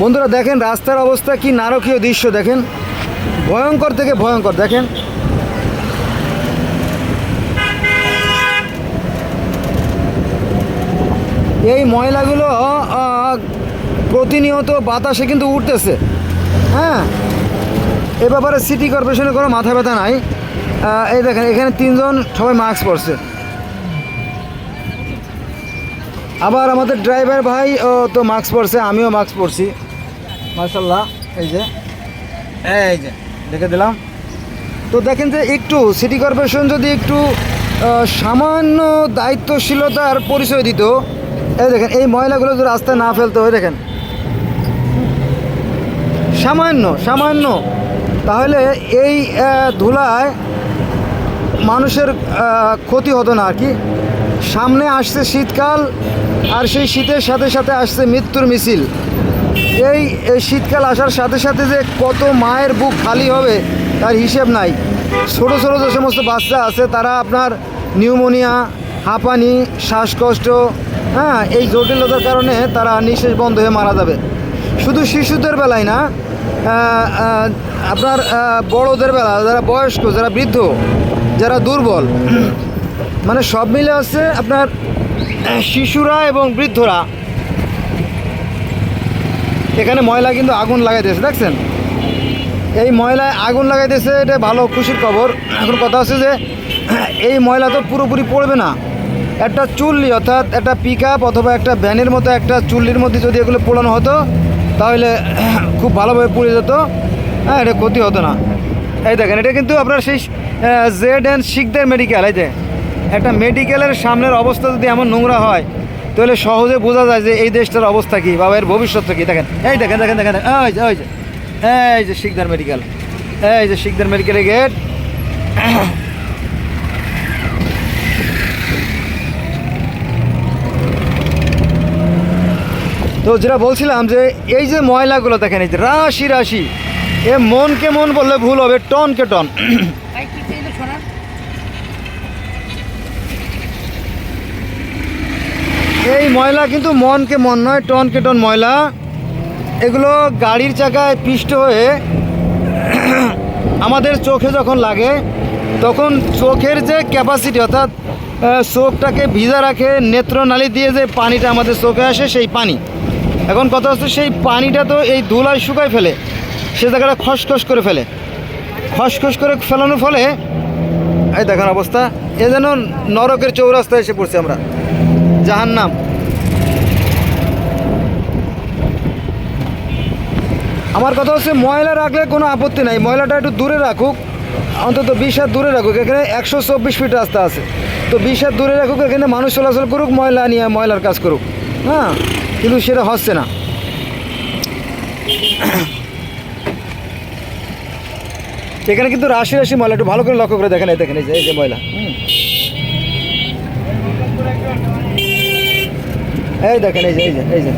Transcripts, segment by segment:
বন্ধুরা দেখেন, রাস্তার অবস্থা কি নারকীয় দৃশ্য দেখেন। ভয়ঙ্কর থেকে ভয়ঙ্কর, দেখেন। এই ময়লাগুলো প্রতিনিয়ত বাতাসে কিন্তু উঠতেছে। হ্যাঁ? এ ব্যাপারে সিটি কর্পোরেশনের কোনো মাথা ব্যথা নাই। এই দেখেন, এখানে তিনজন সবাই মাস্ক পরছে। আবার আমাদের ড্রাইভার ভাই তো মাস্ক পরছে, আমিও মাস্ক পরছি। মার্শাল্লাহ এই যে এই যে, দেখে দিলাম। তো দেখেন যে একটু সিটি কর্পোরেশন যদি একটু সামান্য দায়িত্বশীলতার পরিচয় দিত, এই দেখেন, এই ময়লাগুলো যদি রাস্তায় না ফেলতো ওই দেখেন। সামান্য সামান্য। তাহলে এই ধুলায় মানুষের ক্ষতি হতো না আর কি। সামনে আসছে শীতকাল, আর সেই শীতের সাথে সাথে আসছে মৃত্যুর মিছিল। এই শীতকাল আসার সাথে সাথে যে কত মায়ের বুক খালি হবে, তার হিসেব নাই। ছোটো ছোটো যে সমস্ত বাচ্চা আছে, তারা আপনার নিউমোনিয়া, হাঁপানি, শ্বাসকষ্ট হ্যাঁ এই জটিলতার কারণে তারা নিঃশ্বাস বন্ধ হয়ে মারা যাবে। শুধু শিশুদের বেলায় না আপনার বড়দের বেলা, যারা বয়স্ক, যারা বৃদ্ধ, যারা দুর্বল মানে সব মিলে আছে আপনার শিশুরা এবং বৃদ্ধরা এখানে ময়লা কিন্তু আগুন লাগাইতেছে, দেখছেন? এই ময়লায় আগুন লাগাইতেছে, এটা ভালো খুশির খবর। এখন কথা হচ্ছে যে, এই ময়লা তো পুরোপুরি পড়বে না। একটা চুল্লি, অর্থাৎ একটা পিক অথবা একটা ভ্যানের মতো একটা চুল্লির মধ্যে যদি এগুলো পোড়ানো হতো, তাহলে খুব ভালোভাবে পুড়ে যেত। হ্যাঁ এটা ক্ষতি হতো না। এই দেখেন, এটা কিন্তু আপনার সেই জেড অ্যান্ড শিখদের মেডিকেল এই যে। একটা মেডিকেলের সামনের অবস্থা যদি এমন নোংরা হয় তাহলে সহজে বোঝা যায় যে এই দেশটার অবস্থা কী বা এর ভবিষ্যৎ কী। দেখেন এই দেখেন দেখেন দেখেন, ওই যে ওই যে এই যে শিকদার মেডিকেল এই যে শিকদার মেডিকেলের গেট তো যেটা বলছিলাম যে এই যে ময়লাগুলো দেখেন এই যে রাশি রাশি এ মনকে মন বললে ভুল হবে টনকে টন ভাই কি চাইলে শোনা এই ময়লা কিন্তু মনকে মন নয়, টনকে টন ময়লা। এগুলো গাড়ির চাকায় পিষ্ট হয়ে আমাদের চোখে যখন লাগে, তখন চোখের যে ক্যাপাসিটি অর্থাৎ চোখটাকে ভিজা রাখে, নেত্রনালী দিয়ে যে পানিটা আমাদের চোখে আসে, সেই পানি। এখন কথা হচ্ছে সেই পানিটা তো এই ধুলায় শুকায় ফেলে, সে জায়গাটা খসখস করে ফেলে। খসখস করে ফেলানোর ফলে, এই দেখেন অবস্থা, এ যেন নরকের চৌরাস্তায় এসে পড়ছি আমরা। জাহান্নাম। আমার কথা হচ্ছে ময়লা রাখলে কোনো আপত্তি নাই। ময়লাটা একটু দূরে রাখুক, অন্তত বিশ হাত দূরে রাখুক। এখানে একশো চব্বিশ ফিট রাস্তা আছে। তো বিশ হাত দূরে রাখুক, এখানে মানুষ চলাচল করুক, ময়লা নিয়ে ময়লার কাজ করুক। হ্যাঁ? কিন্তু সেটা হচ্ছে না। এখানে কিন্তু রাশি রাশি ময়লা, একটু ভালো করে লক্ষ্য করে দেখেন, এই দেখেন, এই যে এই যে ময়লা। এই দেখেন, এই যে এই যে এই যে।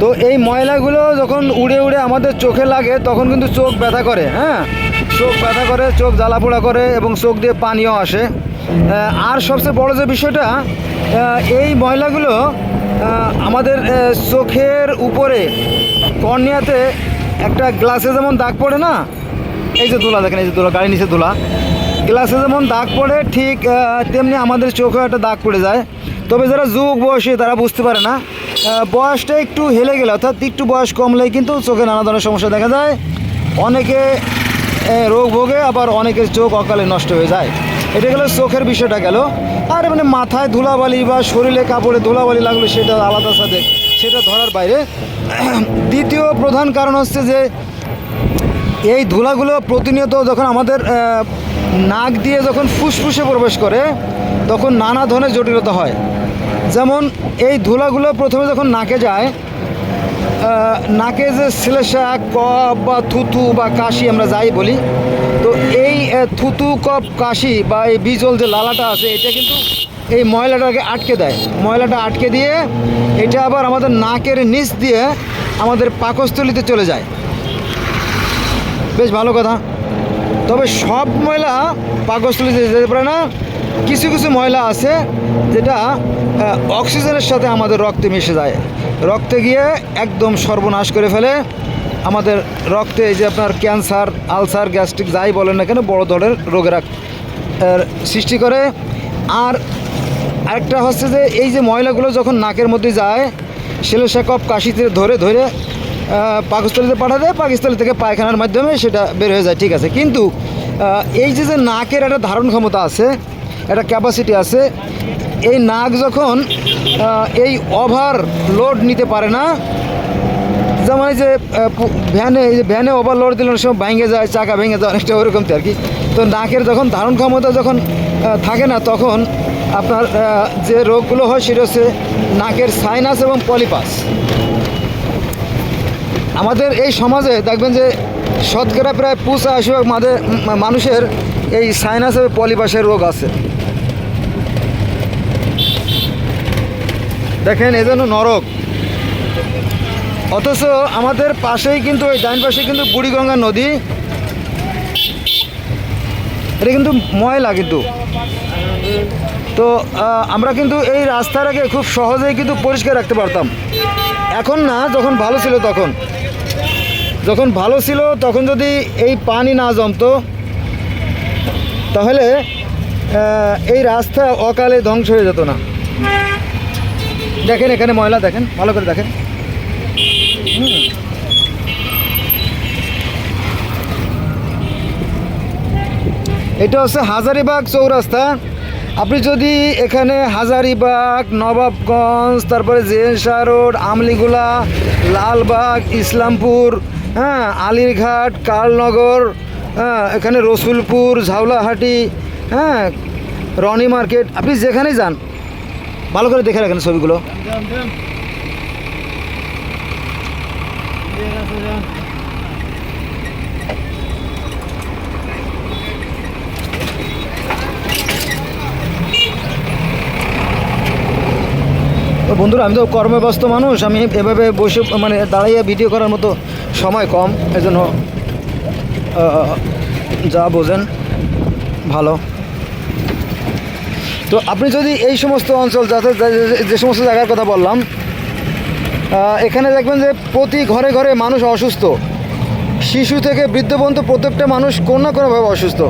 তো এই ময়লাগুলো যখন উড়ে উড়ে আমাদের চোখে লাগে, তখন কিন্তু চোখ ব্যথা করে হ্যাঁ? চোখ ব্যথা করে, চোখ জ্বালাপোড়া করে এবং চোখ দিয়ে পানিও আসে। আর সবচেয়ে বড় যে বিষয়টা এই ময়লাগুলো আমাদের চোখের উপরে, কর্নিয়াতে একটা গ্লাসে যেমন দাগ পড়ে না? এই যে দোলা দেখেন, এই যে দোলা গাড়ি নিচে দোলা। গ্লাসে যেমন দাগ পড়ে, ঠিক তেমনি আমাদের চোখেও একটা দাগ পড়ে যায়। তবে যারা যুবক বয়সী, তারা বুঝতে পারে না বয়সটা একটু হেলে গেলে, অর্থাৎ একটু বয়স কমলে কিন্তু চোখে নানা ধরনের সমস্যা দেখা যায়। অনেকে রোগ ভোগে, আবার অনেকের চোখ অকালে নষ্ট হয়ে যায়। এটা গেল চোখের বিষয়টা গেল। আর মানে মাথায় ধুলাবালি বা শরীরে কাপড়ে ধুলাবালি লাগল সেটা আলাদা সাথে, সেটা ধরার বাইরে। দ্বিতীয় প্রধান কারণ হচ্ছে যে, এই ধুলাগুলো প্রতিনিয়ত যখন আমাদের নাক দিয়ে যখন ফুসফুসে প্রবেশ করে, তখন নানা ধরনের জটিলতা হয়। যেমন এই ধুলাগুলো প্রথমে যখন নাকে যায় নাকে যে শ্লেষা কপ বা থুতু বা কাশি আমরা যাই বলি, তো এই থুতু কপ কাশি বা এই বিজল যে লালাটা আছে, এটা কিন্তু এই ময়লাটাকে আটকে দেয়। ময়লাটা আটকে দিয়ে এটা আবার আমাদের নাকের নিচ দিয়ে আমাদের পাকস্থলিতে চলে যায়। বেশ ভালো কথা। তবে সব ময়লা পাকস্থলিতে যেতে পারে না কিছু কিছু ময়লা আছে যেটা অক্সিজেনের সাথে আমাদের রক্তে মিশে যায়। রক্তে গিয়ে একদম সর্বনাশ করে ফেলে। আমাদের রক্তে এই যে আপনার ক্যান্সার আলসার গ্যাস্ট্রিক যাই বলেন না কেন বড় ধরনের রোগের সৃষ্টি করে। আর আরেকটা হচ্ছে যে এই যে ময়লাগুলো যখন নাকের মধ্যে যায় সেলেসা কপ কাশিতে ধরে ধরে আহ, পাকস্থলীতে পাঠা দেয় পাকিস্তান থেকে পায়খানার মাধ্যমে সেটা বের হয়ে যায় ঠিক আছে। কিন্তু এই যে যে নাকের একটা ধারণ ক্ষমতা আছে একটা ক্যাপাসিটি আছে। এই নাক যখন এই ওভার লোড নিতে পারে না যেমন এই যে ভ্যানে এই যে ভ্যানে ওভারলোড দিলে অনেক সময় ভেঙে যায়, চাকা ভেঙে যায়, অনেকটা ওরকম আর কি। তো নাকের যখন ধারণ ক্ষমতা যখন থাকে না, তখন আপনার যে রোগগুলো হয় সেটা হচ্ছে নাকের সাইনাস এবং পলিপাস আমাদের এই সমাজে দেখবেন যে, শতকরা প্রায় পুষা ভাগ মাঝে মানুষের এই সাইনাস এবং পলিপাসের রোগ আছে। দেখেন এ যেন নরক। অথচ আমাদের পাশেই কিন্তু, ওই ডাইন পাশে কিন্তু বুড়িগঙ্গা নদী। এটা কিন্তু ময়লা কিন্তু। তো আমরা কিন্তু এই রাস্তাটাকে খুব সহজেই কিন্তু পরিষ্কার রাখতে পারতাম। এখন না, যখন ভালো ছিল তখন। যখন ভালো ছিল, তখন যদি এই পানি না জমতো, তাহলে এই রাস্তা অকালে ধ্বংস হয়ে যেত না। দেখেন, এখানে ময়লা দেখেন, ভালো করে দেখেন। এটা হচ্ছে হাজারিবাগ চৌরাস্তা। আপনি যদি এখানে হাজারিবাগ, নবাবগঞ্জ, তারপরে জেনশা রোড, আমলিগুলা, লালবাগ, ইসলামপুর হ্যাঁ আলিরঘাট, কালনগর হ্যাঁ এখানে রসুলপুর, ঝাউলাহাটি হ্যাঁ রনি মার্কেট, আপনি যেখানেই যান ভালো করে দেখে রাখেন ছবিগুলো। বন্ধুরা, আমি তো কর্মব্যস্ত মানুষ, আমি এভাবে বসে মানে দাঁড়িয়ে ভিডিও করার মতো সময় কম, এজন্য যা বোঝেন, ভালো। তো আপনি যদি এই সমস্ত অঞ্চল যাতে যে- সমস্ত জায়গার কথা বললাম এখানে দেখবেন যে প্রতি ঘরে ঘরে মানুষ অসুস্থ। শিশু থেকে বৃদ্ধ প্রত্যেকটা মানুষ কোনো না কোনোভাবে অসুস্থ।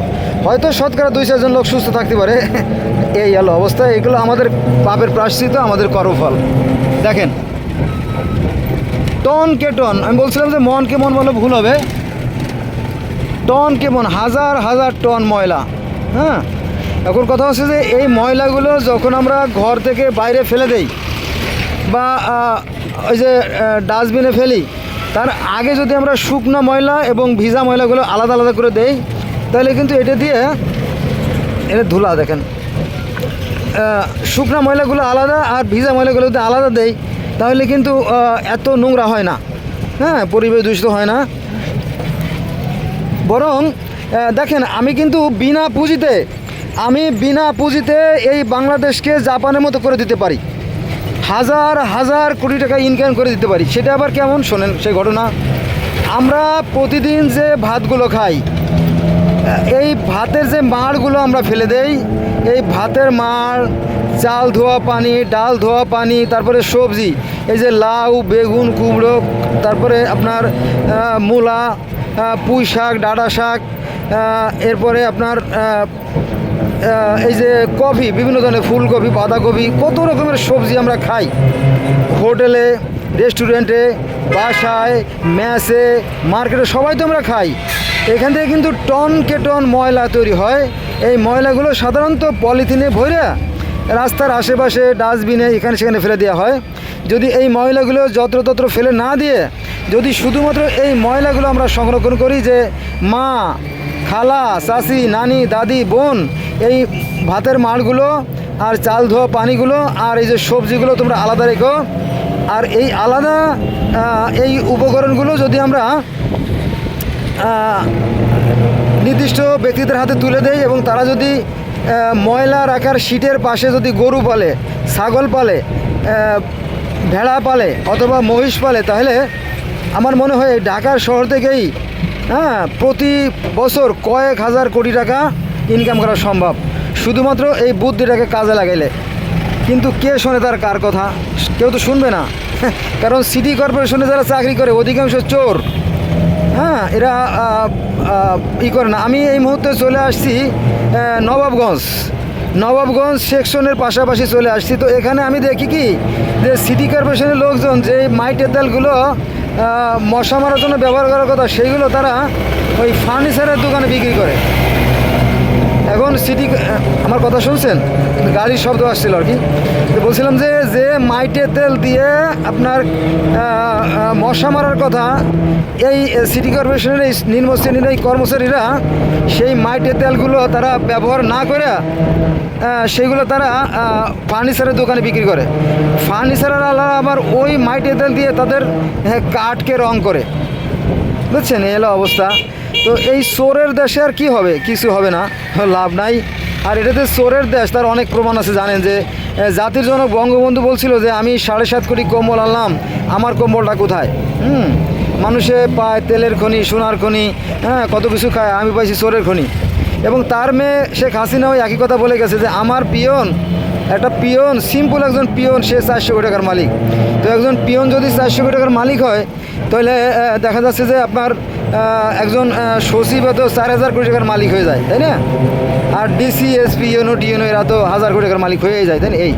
হয়তো শতকরা দুই চারজন লোক সুস্থ থাকতে পারে। এই হলো অবস্থা। এগুলো আমাদের পাপের প্রাশ্চিত আমাদের কর্মফল। দেখেন। টন কে টন, আমি বলছিলাম যে মন কে মন বলে ভুল হবে। টন কে মন, হাজার হাজার টন ময়লা। হ্যাঁ? এখন কথা হচ্ছে যে এই ময়লাগুলো যখন আমরা ঘর থেকে বাইরে ফেলে দেই বা ওই যে ডাস্টবিনে ফেলি, তার আগে যদি আমরা শুকনো ময়লা এবং ভিজা ময়লাগুলো আলাদা আলাদা করে দেই, তাহলে কিন্তু এটা দিয়ে, এটা ধুলা দেখেন শুকনো ময়লাগুলো আলাদা আর ভিজা ময়লাগুলো যদি আলাদা দেই, তাহলে কিন্তু এত নোংরা হয় না। হ্যাঁ পরিবেশ দূষিত হয় না। বরং দেখেন, আমি কিন্তু বিনা পুঁজিতে আমি বিনা পুঁজিতে এই বাংলাদেশকে জাপানের মতো করে দিতে পারি। হাজার হাজার কোটি টাকা ইনকাম করে দিতে পারি। সেটা আবার কেমন? শোনেন সেই ঘটনা। আমরা প্রতিদিন যে ভাতগুলো খাই, এই ভাতের যে মাড়গুলো আমরা ফেলে দেই, এই ভাতের মাড়, চাল ধোয়া পানি, ডাল ধোয়া পানি, তারপরে সবজি, এই যে লাউ, বেগুন, কুমড়ো, তারপরে আপনার মূলা পুঁই শাক, ডাঁটা শাক এরপরে আপনার এই যে কফি, বিভিন্ন ধরনের ফুলকপি, বাঁধাকপি, কত রকমের সবজি আমরা খাই। হোটেলে, রেস্টুরেন্টে, বাসায়, ম্যাসে, মার্কেটে সবাই তো আমরা খাই। এখান থেকে কিন্তু টন কে টন ময়লা তৈরি হয়। এই ময়লাগুলো সাধারণত পলিথিনে ভরে রাস্তার আশেপাশে ডাস্টবিনে এখানে সেখানে ফেলে দেওয়া হয়। যদি এই ময়লাগুলো যত্রতত্র ফেলে না দিয়ে, যদি শুধুমাত্র এই ময়লাগুলো আমরা সংরক্ষণ করি যে মা, খালা চাষি নানি, দাদি, বোন এই ভাতের মাড়গুলো আর চাল ধোয়া পানিগুলো আর এই যে সবজিগুলো তোমরা আলাদা রেখো। আর এই আলাদা এই উপকরণগুলো যদি আমরা নির্দিষ্ট ব্যক্তিদের হাতে তুলে দেয় এবং তারা যদি ময়লা রাখার সিটের পাশে যদি গরু পালে, ছাগল পালে ভেড়া পালে অথবা মহিষ পালে, তাহলে আমার মনে হয় ঢাকার শহর থেকেই হ্যাঁ প্রতি বছর কয়েক হাজার কোটি টাকা ইনকাম করা সম্ভব। শুধুমাত্র এই বুদ্ধিটাকে কাজে লাগাইলে। কিন্তু কে শোনে তার কার কথা? কেউ তো শুনবে না। কারণ সিটি কর্পোরেশনে যারা চাকরি করে, অধিকাংশ চোর। হ্যাঁ এরা ই করে না। আমি এই মুহূর্তে চলে আসছি নবাবগঞ্জ। নবাবগঞ্জ সেকশনের পাশাপাশি চলে আসছি। তো এখানে আমি দেখি কি? যে সিটি কর্পোরেশনের লোকজন যে মাইটের দালগুলো মশা মারার জন্য ব্যবহার করার কথা, সেইগুলো তারা ওই ফার্নিচারের দোকানে বিক্রি করে। এখন সিটি আমার কথা শুনছেন? গাড়ির শব্দ আসছিল আর কি। বলছিলাম যে যে মাইটে তেল দিয়ে আপনার মশা মারার কথা এই সিটি কর্পোরেশনের এই নিম্ন শ্রেণির এই কর্মচারীরা সেই মাইটে তেলগুলো তারা ব্যবহার না করে আহ, সেইগুলো তারা ফার্নিচারের দোকানে বিক্রি করে। ফার্নিচারের আলাদা আবার ওই মাইটে তেল দিয়ে তাদের হ্যাঁ, কাঠকে রং করে। বুঝছেন? এলো অবস্থা। তো এই চোরের দেশে আর কি হবে? কিছু হবে না, লাভ নাই। আর এটাতে চোরের দেশ, তার অনেক প্রমাণ আছে, জানেন যে জাতির জনক বঙ্গবন্ধু বলছিল যে, আমি সাড়ে সাত কোটি কম্বল আনলাম, আমার কম্বলটা কোথায়? হুম, মানুষে পায় তেলের খনি, সোনার খনি হ্যাঁ কত কিছু খায়, আমি পাইছি চোরের খনি। এবং তার মেয়ে শেখ হাসিনাও একই কথা বলে গেছে যে, আমার পিয়ন, একটা পিয়ন সিম্পল একজন পিয়ন, সে চারশো কোটি টাকার মালিক। তো একজন পিয়ন যদি চারশো কোটি টাকার মালিক হয় তাহলে দেখা যাচ্ছে যে আপনার একজন সচিব তো চার হাজার কোটি টাকার মালিক হয়ে যায়, তাই না? আর ডিসি এসপি ইউনো ডিএনও এরা তো হাজার কোটি টাকার মালিক হয়ে যায়, তাই না? এই।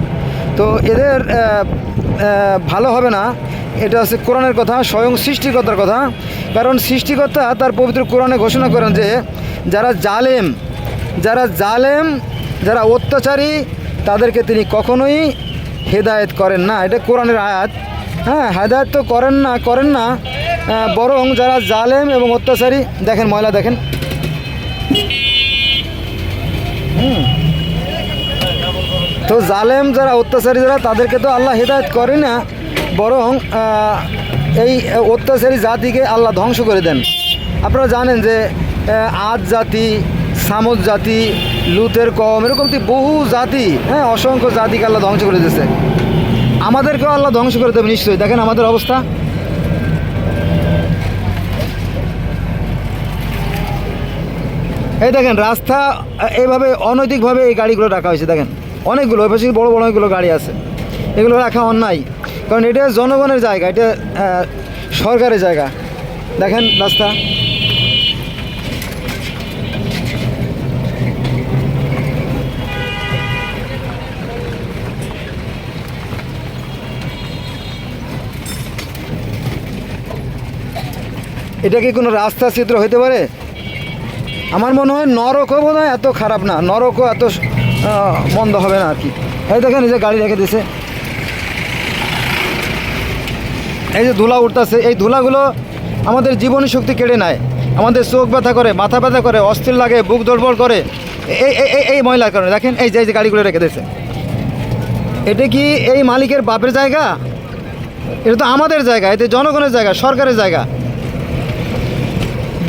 তো এদের ভালো হবে না, এটা হচ্ছে কোরআনের কথা, স্বয়ং সৃষ্টিকর্তার কথা। কারণ সৃষ্টিকর্তা তার পবিত্র কোরআনে ঘোষণা করেন যে, যারা জালেম যারা জালেম, যারা অত্যাচারী, তাদেরকে তিনি কখনোই হেদায়েত করেন না। এটা কোরআনের আয়াত। হ্যাঁ হেদায়েত তো করেন না করেন না। বরং যারা জালেম এবং অত্যাচারী, দেখেন ময়লা দেখেন। তো জালেম যারা, অত্যাচারী যারা, তাদেরকে তো আল্লাহ হেদায়েত করে না, বরং এই অত্যাচারী জাতিকে আল্লাহ ধ্বংস করে দেন। আপনারা জানেন যে আজ জাতি, সামদ জাতি, লুতের কম, এরকম বহু জাতি হ্যাঁ অসংখ্য জাতিকে আল্লাহ ধ্বংস করে দিয়েছে। আমাদেরকেও আল্লাহ ধ্বংস করে দেবে নিশ্চয়ই। দেখেন আমাদের অবস্থা। এই দেখেন, রাস্তা এইভাবে অনৈতিকভাবে এই গাড়িগুলো রাখা হয়েছে, দেখেন। অনেকগুলো, ওই পাশে বড় বড় অনেকগুলো গাড়ি আছে। এগুলো রাখা অন্যায়। কারণ এটা জনগণের জায়গা, এটা সরকারের জায়গা। দেখেন রাস্তা। এটা কি কোনো রাস্তা চিত্র হইতে পারে? আমার মনে হয় নরকও বোধ হয় এত খারাপ না, নরকও এত মন্দ হবে না আর কি এই দেখেন, এই যে গাড়ি রেখে দিছে। এই যে ধুলা উঠতেছে, এই ধুলাগুলো আমাদের জীবনী শক্তি কেড়ে নেয়। আমাদের চোখ ব্যথা করে, মাথা ব্যথা করে, অস্থির লাগে, বুক দুর্বল করে। এই- এই এই ময়লার কারণে। দেখেন, এই যে এই যে গাড়িগুলো রেখে দিয়েছে। এটা কি এই মালিকের বাপের জায়গা? এটা তো আমাদের জায়গা এতে জনগণের জায়গা, সরকারের জায়গা।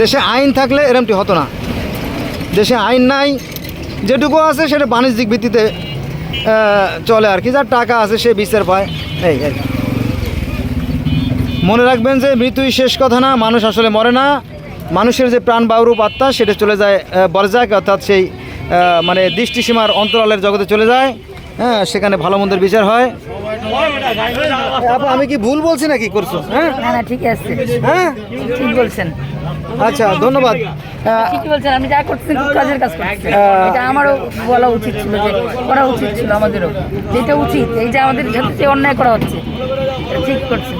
দেশে আইন থাকলে এরমটি হতো না। দেশে আইন নাই যেটুকু আছে সেটা বাণিজ্যিক ভিত্তিতে চলে আর কি। যার টাকা আছে সে বিচার পায়। এই আর মনে রাখবেন যে মৃত্যুই শেষ কথা না মানুষ আসলে মরে না। মানুষের যে প্রাণ বায়ুরূপ আত্মা সেটা চলে যায় বরজাক অর্থাৎ সেই মানে দৃষ্টিসীমার অন্তরালের জগতে চলে যায়। হ্যাঁ সেখানে ভালো মন্দের বিচার হয়। আমি কি ভুল বলছি নাকি করছ? হ্যাঁ? না ঠিক আছে। হ্যাঁ? ঠিক বলছেন। আচ্ছা ধন্যবাদ। ঠিকই বলছেন আমি যা করছি কাজের কাজ করছি এটা আমারও বলা উচিত ছিল যে করা উচিত ছিল আমাদেরও। যেটা উচিত এই যে আমাদের সাথে যে অন্যায় করা হচ্ছে ঠিক করছেন।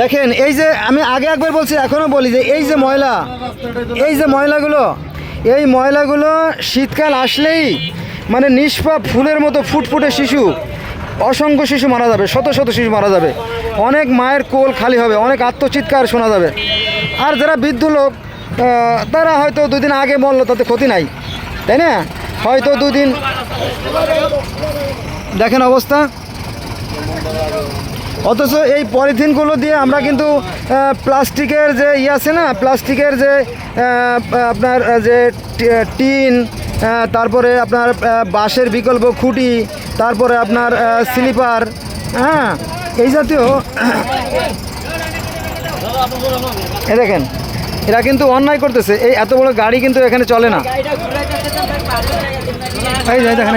দেখেন এই যে আমি আগে একবার বলছি এখনও বলি যে এই যে ময়লা এই যে ময়লাগুলো এই ময়লাগুলো শীতকাল আসলেই মানে নিষ্পাপ ফুলের মতো ফুটফুটে শিশু অসংখ্য শিশু মারা যাবে শত শত শিশু মারা যাবে। অনেক মায়ের কোল খালি হবে অনেক আত্মচিৎকার শোনা যাবে। আর যারা বৃদ্ধ লোক তারা হয়তো দুদিন আগে মরলো, তাতে ক্ষতি নাই। তাই না? হয়তো দুদিন দেখেন অবস্থা। অথচ এই পলিথিনগুলো দিয়ে আমরা কিন্তু প্লাস্টিকের যে ইয়ে আছে না, প্লাস্টিকের যে আপনার যে টিন তারপরে আপনার বাঁশের বিকল্প খুঁটি, তারপরে আপনার স্লিপার হ্যাঁ এই জাতীয় এ দেখেন এরা কিন্তু অন্যায় করতেছে। এই এত বড় গাড়ি কিন্তু এখানে চলে না। এই দেখেন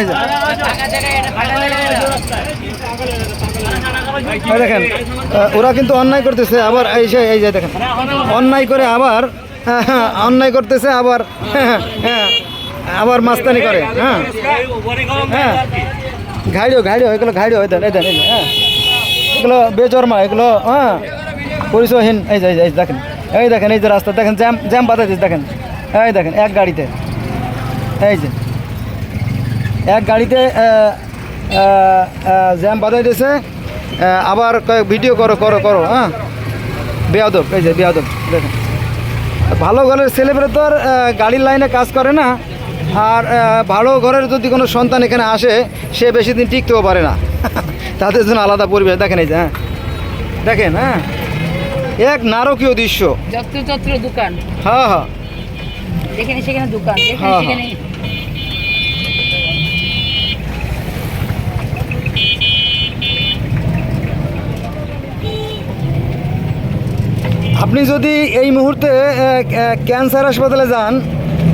দেখেন ওরা কিন্তু অন্যায় করতেছে আবার এই যে এই যে দেখেন। অন্যায় করে আবার হ্যাঁ, অন্যায় করতেছে আবার হ্যাঁ, আবার মাস্তানি করে হ্যাঁ। হ্যাঁ। ঘাড়িও ঘাড়িও এগুলো ঘাড়িও এই দেন এই দেন হ্যাঁ। এগুলো বেচরমা এগুলো হ্যাঁ। পরিচয়হীন, এই যে, এই দেখেন এই দেখেন, এই যে রাস্তা, দেখেন, জ্যাম জ্যাম বাধা দিচ্ছে দেখেন, এই দেখেন, এক গাড়িতে, এই যে, এক গাড়িতে জ্যাম বাধাই দিয়েছে আবার ভিডিও করো করো করো হ্যাঁ? বেয়াদব, এই যে, বেয়াদব, দেখেন। ভালো ঘরের ছেলেমেয়েরা তো আর গাড়ির লাইনে কাজ করে না, আর ভালো ঘরের যদি কোনো সন্তান এখানে আসে, সে বেশি দিন টিকতেও পারে না। তাদের জন্য আলাদা পরিবেশ, দেখেন এই যে হ্যাঁ। দেখেন হ্যাঁ। এক নারকীয় দৃশ্য। দোকান। হ্যাঁ হ্যাঁ। যেখানে সেখানে দোকান যেখানে হ্যাঁ, সেখানে আপনি যদি এই মুহূর্তে ক্যান্সার হাসপাতালে যান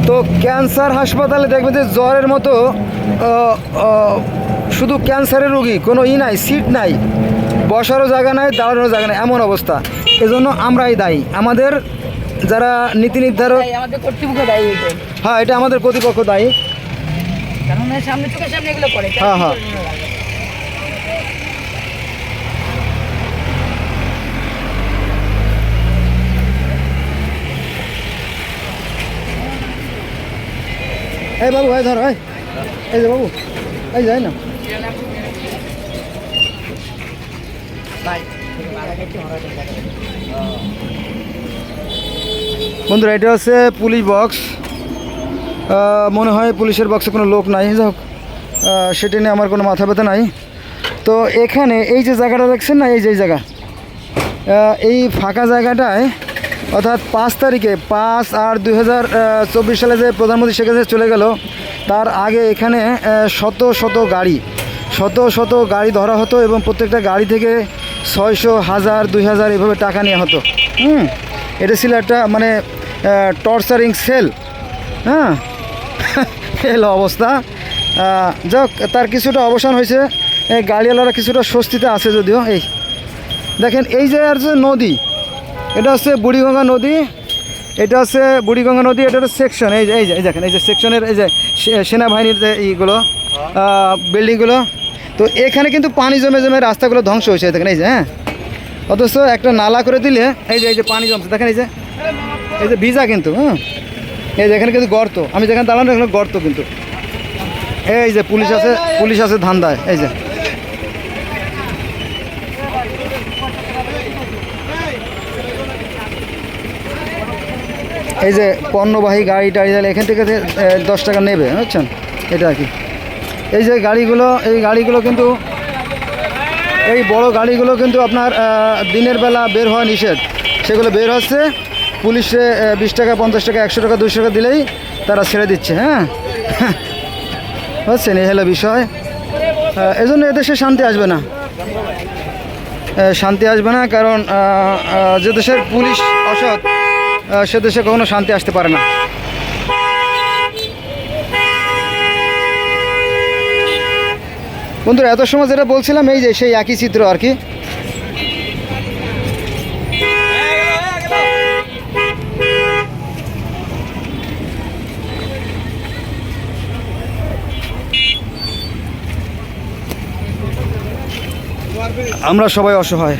তো ক্যান্সার হাসপাতালে দেখবেন যে জ্বরের মতো শুধু ক্যান্সারের রোগী কোনো ই নাই সিট নাই। বসারও জায়গা নাই দাঁড়ানোর জায়গা নাই এমন অবস্থা। এজন্য আমরাই দায়ী। আমাদের যারা নীতি নির্ধারক হ্যাঁ এটা আমাদের কর্তৃপক্ষ দায়ী। কারণ সামনে চোখের সামনে এগুলো করে হ্যাঁ, হ্যাঁ। এই বাবু এই ধর এই। এই যে বাবু এই যাই না বন্ধুরা, এটা হচ্ছে পুলিশ বক্স মনে হয় পুলিশের বক্সে কোনো লোক নাই। যাই হোক সেটা নিয়ে আমার কোনো মাথা ব্যথা নাই। তো এখানে এই যে জায়গাটা দেখছেন না, এই যে জায়গা। এই ফাঁকা জায়গাটায়, অর্থাৎ পাঁচ তারিখে, পাঁচ আর দুই হাজার চব্বিশ সালে যে প্রধানমন্ত্রী শেখ হাসিনা চলে গেল, তার আগে এখানে শত শত গাড়ি, শত শত গাড়ি ধরা হতো এবং প্রত্যেকটা গাড়ি থেকে ছয়শো, হাজার, দুই হাজার এভাবে টাকা নেওয়া হতো। হুম? এটা ছিল একটা মানে টর্চারিং সেল হ্যাঁ? এলো অবস্থা। যাক, তার কিছুটা অবসান হয়েছে। এই গাড়িওয়ালারা কিছুটা স্বস্তিতে আছে যদিও, এই। দেখেন, এই যে আর যে নদী, এটা হচ্ছে বুড়িগঙ্গা নদী, এটা হচ্ছে বুড়িগঙ্গা নদী, এটা হচ্ছে সেকশন এই যে এই যে দেখেন, এই যে সেকশনের এই যে সেনাবাহিনীর যে ইগুলো বিল্ডিংগুলো তো এখানে কিন্তু পানি জমে জমে রাস্তাগুলো ধ্বংস হয়েছে, দেখেন এই যে হ্যাঁ? অথচ একটা নালা করে দিলে, এই যে এই যে পানি জমছে, দেখেন এই যে এই যে ভিজা কিন্তু হ্যাঁ এই যে, এখানে কিন্তু গর্ত, আমি যেখানে দাঁড়ানো এখানে গর্ত কিন্তু। এই যে, পুলিশ আছে পুলিশ আছে ধান্দায়, এই যে। এই যে, পণ্যবাহী গাড়ি টাড়ি এখান থেকে দশ টাকা নেবে, বুঝছেন? এটা আর কি। এই যে গাড়িগুলো, এই গাড়িগুলো কিন্তু, এই বড় গাড়িগুলো কিন্তু আপনার দিনের বেলা বের হওয়া নিষেধ। সেগুলো বের হচ্ছে, পুলিশে বিশ টাকা, পঞ্চাশ টাকা, একশো টাকা দুশো টাকা দিলেই তারা ছেড়ে দিচ্ছে হ্যাঁ? বুঝছেন? এই হলো বিষয়। এজন্য এদেশে শান্তি আসবে না। শান্তি আসবে না, কারণ যে দেশের পুলিশ অসৎ সে দেশে কখনো শান্তি আসতে পারে না। বন্ধুরা, এত সময় যেটা বলছিলাম, এই যে সেই একই চিত্র আর কি। আমরা সবাই অসহায়।